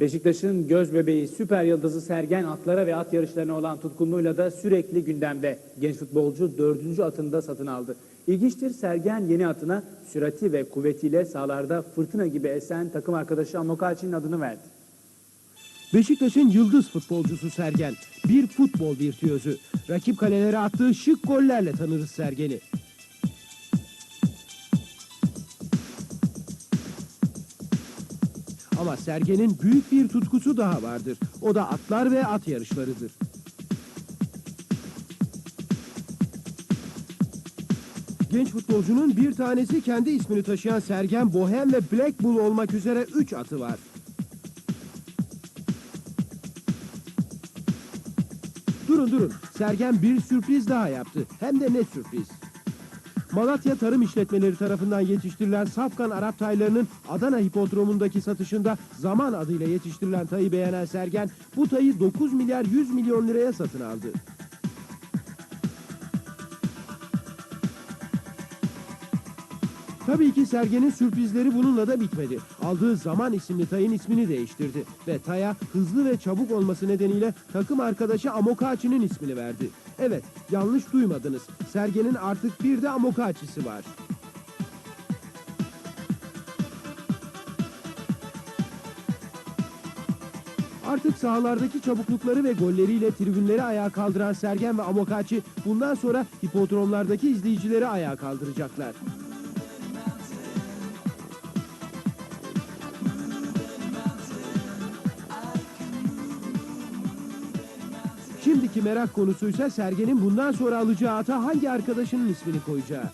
Beşiktaş'ın göz bebeği süper yıldızı Sergen atlara ve at yarışlarına olan tutkunluğuyla da sürekli gündemde. Genç futbolcu dördüncü atını da satın aldı. İlginçtir Sergen yeni atına sürati ve kuvvetiyle sahalarda fırtına gibi esen takım arkadaşı Amokachi'nin adını verdi. Beşiktaş'ın yıldız futbolcusu Sergen. Bir futbol virtüözü. Rakip kalelere attığı şık gollerle tanırız Sergen'i. Ama Sergen'in büyük bir tutkusu daha vardır. O da atlar ve at yarışlarıdır. Genç futbolcunun bir tanesi kendi ismini taşıyan Sergen Bohem ve Black Bull olmak üzere 3 atı var. Durun durun. Sergen bir sürpriz daha yaptı. Hem de ne sürpriz. Malatya Tarım İşletmeleri tarafından yetiştirilen Safkan Arap taylarının Adana Hipodromu'ndaki satışında Zaman adıyla yetiştirilen tayı beğenen Sergen bu tayı 9 milyar 100 milyon liraya satın aldı. Tabii ki Sergen'in sürprizleri bununla da bitmedi. Aldığı Zaman isimli tayın ismini değiştirdi ve taya hızlı ve çabuk olması nedeniyle takım arkadaşı Amokachi'nin ismini verdi. Evet, yanlış duymadınız. Sergen'in artık bir de Amokachi'si var. Artık sahalardaki çabuklukları ve golleriyle tribünleri ayağa kaldıran Sergen ve Amokachi bundan sonra hipodromlardaki izleyicileri ayağa kaldıracaklar. Şimdiki merak konusuysa Sergen'in bundan sonra alacağı ata hangi arkadaşının ismini koyacağı.